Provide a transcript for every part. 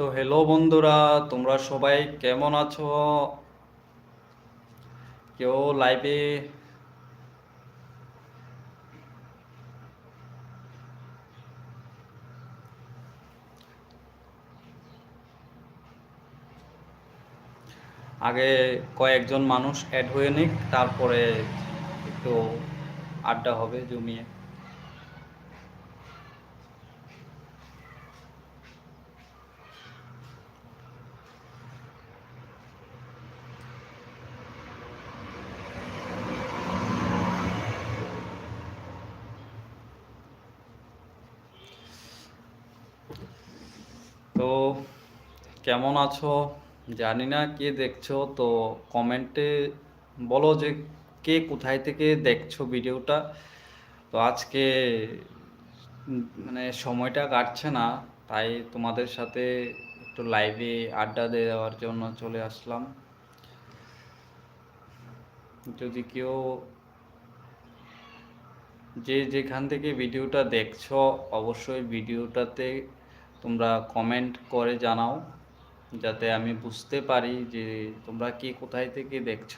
তো হ্যালো বন্ধুরা, তোমরা সবাই কেমন আছো? কেউ লাইভে আগে কয়েকজন মানুষ অ্যাড হয়ে নিক, তারপরে একটু আড্ডা হবে জমিয়ে। তো কেমন আছো? জানি না কে দেখছ, তো কমেন্টে বলো যে কে কোথায় থেকে দেখছ ভিডিওটা তো আজকে মানে সময়টা কাটছে না, তাই তোমাদের সাথে একটু লাইভে আড্ডা দেওয়ার জন্য চলে আসলাম। যদি কেউ যে যেখান থেকে ভিডিওটা দেখছ, অবশ্যই ভিডিওটাতে তোমরা কমেন্ট করে জানাও যাতে আমি বুঝতে পারি যে তোমরা কি কোথায় থেকে দেখছ।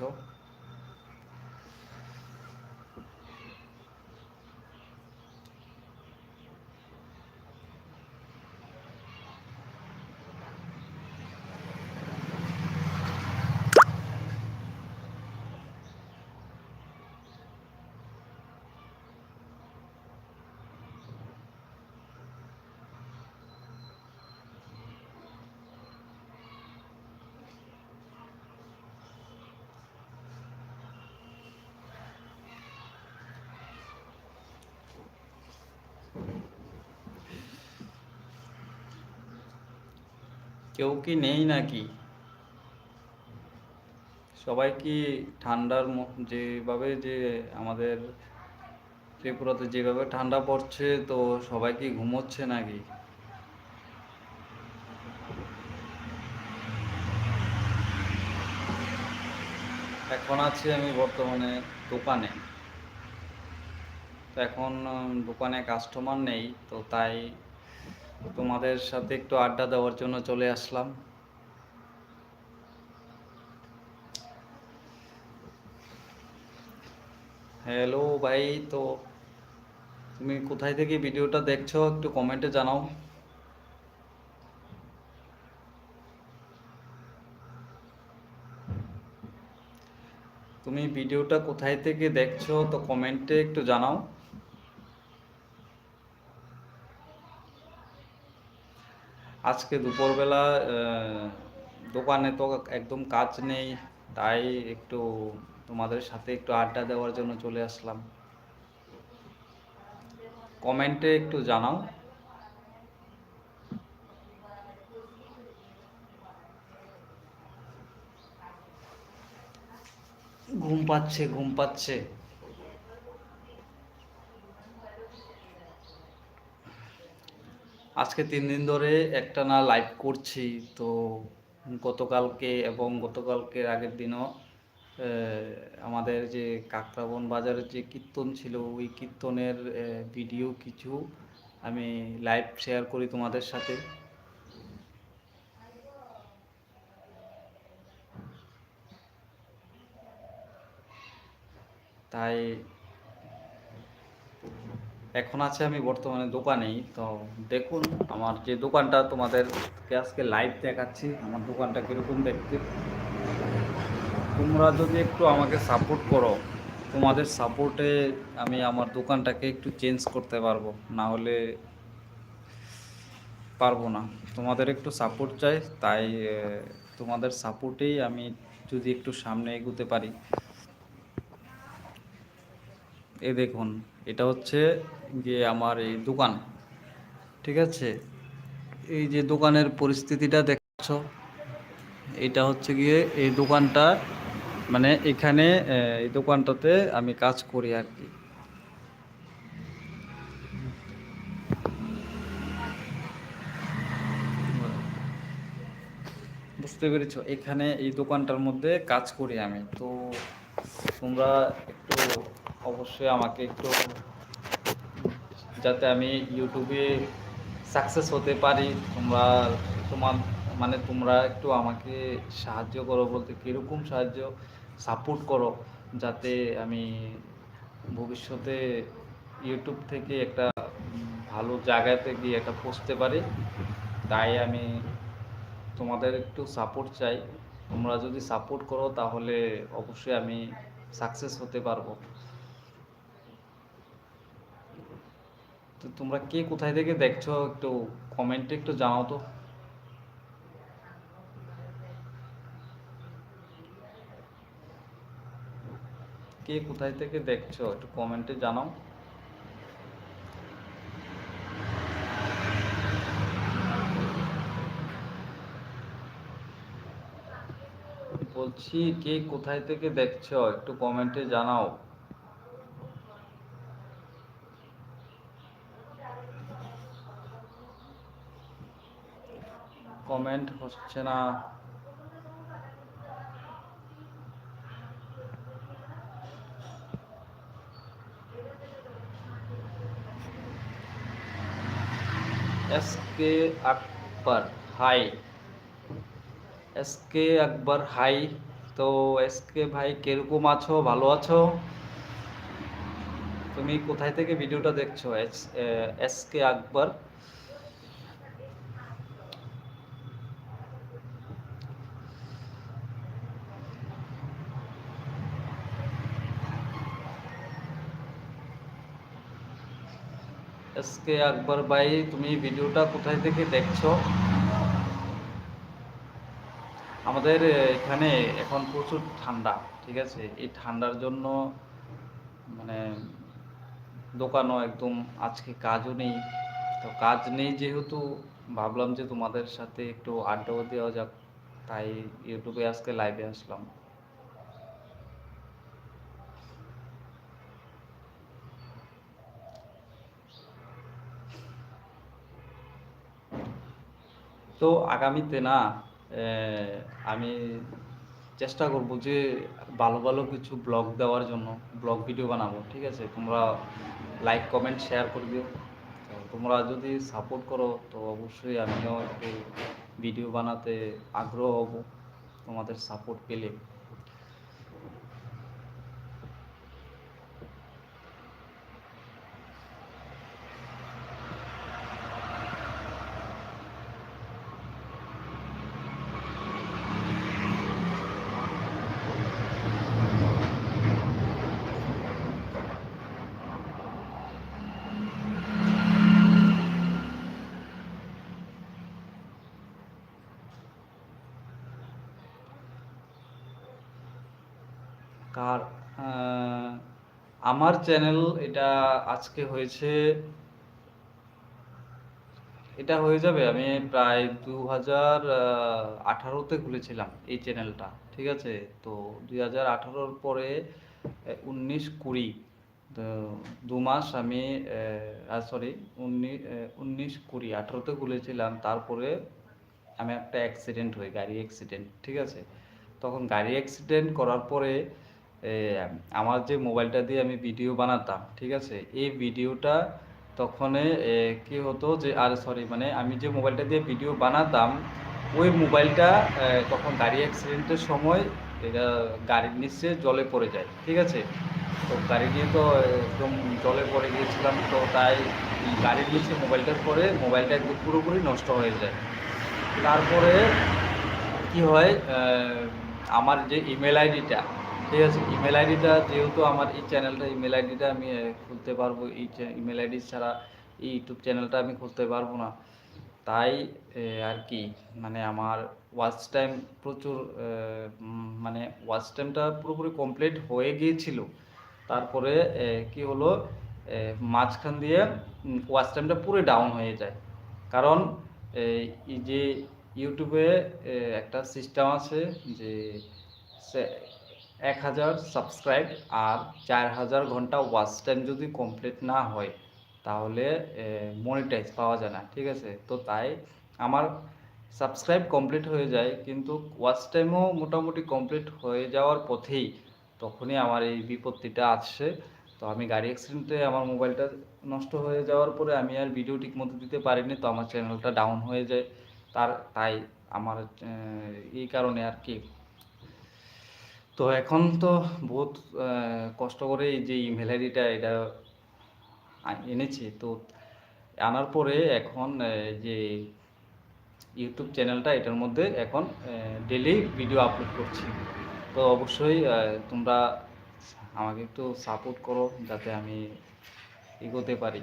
কেউ কি নেই নাকি? সবাই কি ঠান্ডার যেভাবে যে আমাদের ত্রিপুরাতে যেভাবে ঠান্ডা পড়ছে, তো সবাই কি ঘুমোচ্ছে নাকি? এখন আছি আমি বর্তমানে দোকানে। তো এখন দোকানে কাস্টমার নেই, তো তাই তোমাদের সাথে একটু আড্ডা দেওয়ার জন্য চলে আসলাম। হ্যালো ভাই, তো তুমি কোথায় থেকে ভিডিওটা দেখছ একটু কমেন্টে জানাও। তুমি ভিডিওটা কোথায় থেকে দেখছ তো কমেন্টে একটু জানাও। আজকে দুপুরবেলা দোকানে তো একদম কাজ নেই, তাই একটু তোমাদের সাথে একটু আড্ডা দেওয়ার জন্য চলে আসলাম। কমেন্টে একটু জানাও। ঘুম পাচ্ছে ঘুম পাচ্ছে। আজকে তিন দিন ধরে একটা না লাইভ করছি, তো গতকালকে এবং গতকালকের আগের দিনও আমাদের যে কাকরাবন বাজারের যে কীর্তন ছিল, ওই কীর্তনের ভিডিও কিছু আমি লাইভ শেয়ার করি তোমাদের সাথে। তাই এখন আছে আমি বর্তমানে দোকানেই, তো দেখুন আমার যে দোকানটা তোমাদেরকে আজকে লাইভ দেখাচ্ছি, আমার দোকানটা কীরকম দেখতে? তোমরা যদি একটু আমাকে সাপোর্ট করো, তোমাদের সাপোর্টে আমি আমার দোকানটাকে একটু চেঞ্জ করতে পারব, না হলে পারব না। তোমাদের একটু সাপোর্ট চাই, তাই তোমাদের সাপোর্টেই আমি যদি একটু সামনে এগোতে পারি। এ দেখুন, এটা হচ্ছে গিয়ে আমার এই দোকান, ঠিক আছে? এই যে দোকানের পরিস্থিতিটা দেখছ, এটা হচ্ছে গিয়ে এই দোকানটা মানে এখানে এই দোকানটাতে আমি কাজ করি আর কি। বুঝতে পেরেছ? এখানে এই দোকানটার মধ্যে কাজ করি আমি। তো তোমরা একটু অবশ্যই আমাকে একটু যাতে আমি ইউটিউবে সাকসেস হতে পারি। তোমরা, তোমার মানে তোমরা একটু আমাকে সাহায্য করো বলতে কীরকম সাহায্য সাপোর্ট করো যাতে আমি ভবিষ্যতে ইউটিউব থেকে একটা ভালো জায়গাতে গিয়ে একটা পৌঁছতে পারি। তাই আমি তোমাদের একটু সাপোর্ট চাই। তোমরা যদি সাপোর্ট করো তাহলে অবশ্যই আমি সাকসেস হতে পারব। তো তোমরা কে কোথায় থেকে দেখছ? একটু কমেন্টে একটু জানাও তো। কে কোথায় থেকে দেখছ? একটু কমেন্টে জানাও। বলছি, কে কোথায় থেকে দেখছ? একটু কমেন্টে জানাও। কমেন্ট হচ্ছে না S K Akbar hi S K Akbar hi তো এস কে ভাই কীরকম আছো ভালো আছো তুমি কোথায় থেকে ভিডিওটা দেখছ S S K Akbar S K Akbar ভাই, তুমি ভিডিওটা কোথায় থেকে দেখছ? আমাদের এখানে এখন প্রচুর ঠান্ডা, ঠিক আছে? এই ঠান্ডার জন্য মানে দোকানও একদম আজকে কাজও নেই। তো কাজ নেই যেহেতু, ভাবলাম যে তোমাদের সাথে একটু আড্ডাও দেওয়া যাক। তাই ইউটিউবে আজকে লাইভে আসলাম। তো আগামীতে না আমি চেষ্টা করব যে ভালো ভালো কিছু ব্লগ দেওয়ার জন্য, ব্লগ ভিডিও বানাবো, ঠিক আছে? তোমরা লাইক কমেন্ট শেয়ার করবে। তোমরা যদি সাপোর্ট করো, তো অবশ্যই আমিও একটু ভিডিও বানাতে আগ্রহ হব তোমাদের সাপোর্ট পেলে। কার আমার চ্যানেল এটা আজকে হয়েছে, এটা হয়ে যাবে, আমি প্রায় দু হাজার আঠারোতে খুলেছিলাম এই চ্যানেলটা ঠিক আছে? তো দুই হাজার আঠারোর পরে উনিশ কুড়ি দু মাস আমি সরি উনিশ উনিশ কুড়ি, আঠারোতে খুলেছিলাম, তারপরে আমি একটা অ্যাক্সিডেন্ট হই, গাড়ি অ্যাক্সিডেন্ট ঠিক আছে? তখন গাড়ি অ্যাক্সিডেন্ট করার পরে আমার যে মোবাইলটা দিয়ে আমি ভিডিও বানাতাম, ঠিক আছে? এই ভিডিওটা তখন কি হতো যে, আর সরি মানে আমি যে মোবাইলটা দিয়ে ভিডিও বানাতাম, ওই মোবাইলটা তখন গাড়ি অ্যাক্সিডেন্টের সময়, এটা গাড়ির নিচে জলে পড়ে যায়, ঠিক আছে? তো গাড়ি নিয়ে তো একদম জলে পড়ে গিয়েছিলাম, তো তাই গাড়ির নিচে মোবাইলটার পরে মোবাইলটা একদম পুরোপুরি নষ্ট হয়ে যায়। তারপরে কি হয় আমার যে ইমেল আইডিটা ঠিক আছে ইমেল আইডিটা যেহেতু আমার এই চ্যানেলটা ইমেল আইডিটা আমি খুলতে পারব, এই ইমেল আইডি ছাড়া এই ইউটিউব চ্যানেলটা আমি খুলতে পারব না। তাই আর কি মানে আমার ওয়াচ টাইম প্রচুর মানে ওয়াচ টাইমটা পুরোপুরি কমপ্লিট হয়ে গিয়েছিল। তারপরে কি হলো মাঝখান দিয়ে ওয়াচ টাইমটা পুরো ডাউন হয়ে যায়। কারণ এই যে ইউটিউবে একটা সিস্টেম আছে যে এক হাজার সাবস্ক্রাইব আর চার হাজার ঘণ্টা ওয়াচ টাইম যদি কমপ্লিট না হয়, তাহলে মনিটাইজ পাওয়া যায় না, ঠিক আছে? তো তাই আমার সাবস্ক্রাইব কমপ্লিট হয়ে যায়, কিন্তু ওয়াচ টাইমও মোটামুটি কমপ্লিট হয়ে যাওয়ার পথেই তখনই আমার এই বিপত্তিটা আসছে। তো আমি গাড়ি অ্যাক্সিডেন্টে আমার মোবাইলটা নষ্ট হয়ে যাওয়ার পরে আমি আর ভিডিও ঠিক মতো দিতে পারিনি, তো আমার চ্যানেলটা ডাউন হয়ে যায়। তার, তাই আমার এই কারণে আর কি তো এখন তো বহুত কষ্ট করে যে ইমেল আইডিটা এটা এনেছি। তো আনার পরে এখন যে ইউটিউব চ্যানেলটা এটার মধ্যে এখন ডেলি ভিডিও আপলোড করছি। তো অবশ্যই তোমরা আমাকে একটু সাপোর্ট করো যাতে আমি এগোতে পারি।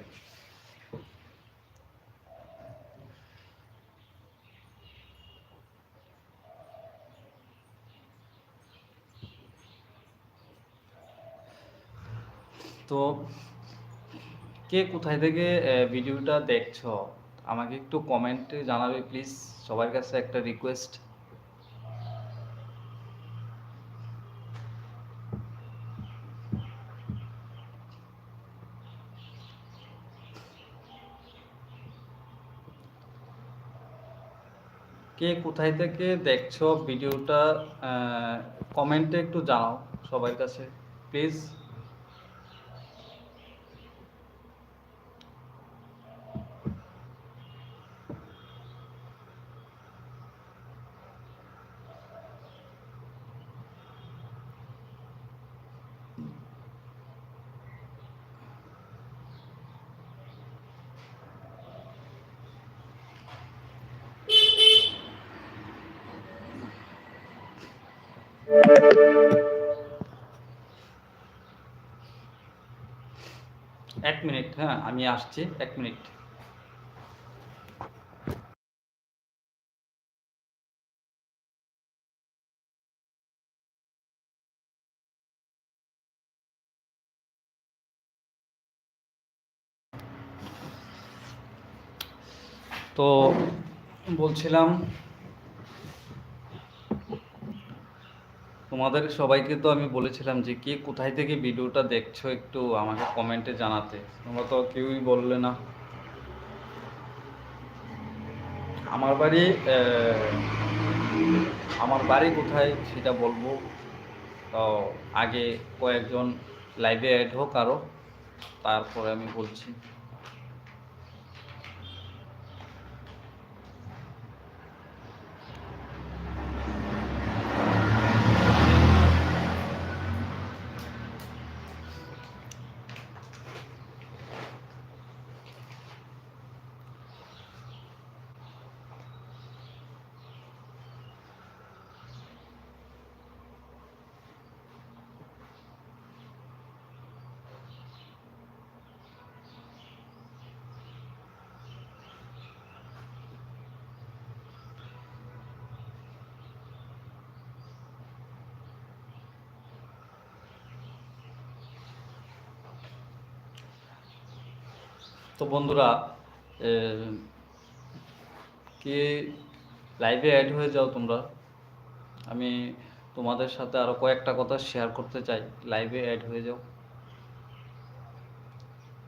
তো কে কোথায় থেকে ভিডিওটা দেখছ, আমাকে একটু কমেন্টে জানাবে প্লিজ সবার কাছে একটা রিকোয়েস্ট কে কোথায় থেকে দেখছ, ভিডিওটা কমেন্টে একটু জানাও সবার কাছে প্লিজ এক মিনিট হ্যাঁ আমি আসছি এক মিনিট। তো বলছিলাম তোমাদের সবাইকে তো আমি বলেছিলাম যে কে কোথায় থেকে ভিডিওটা দেখছ একটু আমাকে কমেন্টে জানাতে। তোমরা তো কেউই বললে না। আমার বাড়ি আমার বাড়ি কোথায় সেটা বলব। তো আগে কয়েকজন লাইভে অ্যাড হোক আরও তারপরে আমি বলছি। তো বন্ধুরা কি লাইভে অ্যাড হয়ে যাও তোমরা। আমি তোমাদের সাথে আরও কয়েকটা কথা শেয়ার করতে চাই। লাইভে অ্যাড হয়ে যাও।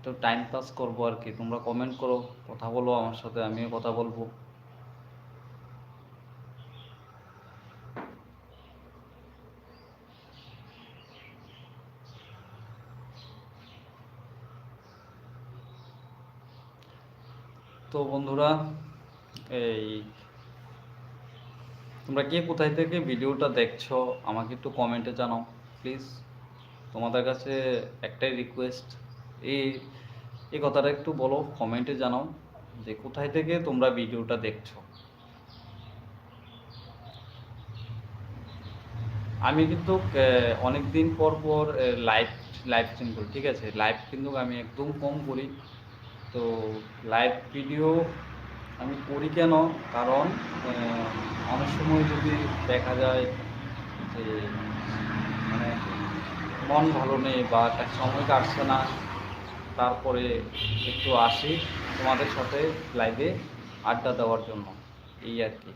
তো টাইম পাস করব আর কি। তোমরা কমেন্ট করো, কথা বলো আমার সাথে, আমিও কথা বলব। তো বন্ধুরা, এই তোমরা কে কোথায় থেকে ভিডিওটা দেখছ, আমাকে একটু কমেন্টে জানাও প্লিজ তোমাদের কাছে একটাই রিকোয়েস্ট এই এই কথাটা একটু বলো কমেন্টে জানাও যে কোথায় থেকে তোমরা ভিডিওটা দেখছ। আমি কিন্তু অনেক দিন পর পর লাইভ লাইভ স্ট্রিম করি, ঠিক আছে? লাইভ কিন্তু আমি একদম কম করি। তো লাইভ ভিডিও আমি করি কেন? কারণ অনেক সময় যদি দেখা যায় যে মানে মন ভালো নেই বা একটা সময় কাটছে না, তারপরে একটু আসি তোমাদের সাথে লাইভে আড্ডা দেওয়ার জন্য। এই আর কি।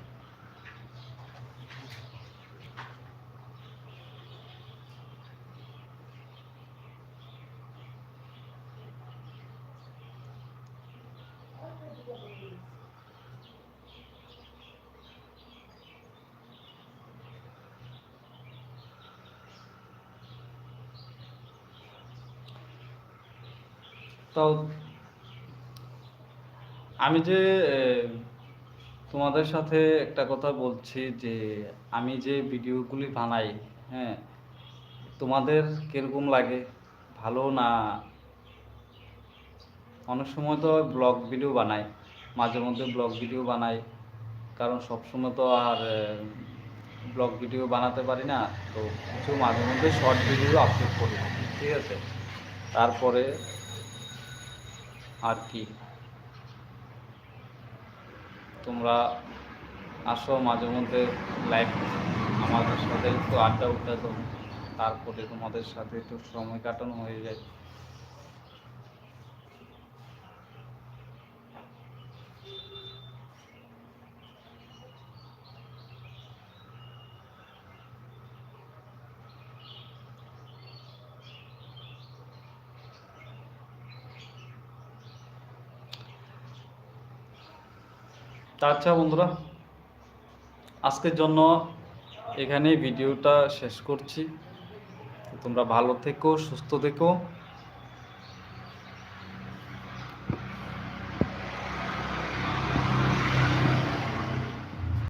তো আমি যে তোমাদের সাথে একটা কথা বলছি যে, আমি যে ভিডিওগুলি বানাই হ্যাঁ তোমাদের কীরকম লাগে? ভালো না? অনেক সময় তো ব্লগ ভিডিও বানাই, মাঝে মধ্যে ব্লগ ভিডিও বানাই, কারণ সবসময় তো আর ব্লগ ভিডিও বানাতে পারি না, তো কিছু মাঝে মধ্যে শর্ট ভিডিও আপলোড করি, ঠিক আছে? তারপরে আর কি? তোমরা আসো মাঝে মধ্যে লাইভ আমাদের সাথে একটু আড্ডা উড্ডা তো তারপরে তোমাদের সাথে একটু সময় কাটানো হয়ে যায়। তা আচ্ছা বন্ধুরা আজকের জন্য এখানে ভিডিওটা শেষ করছি। তোমরা ভালো থেকো সুস্থ থেকো।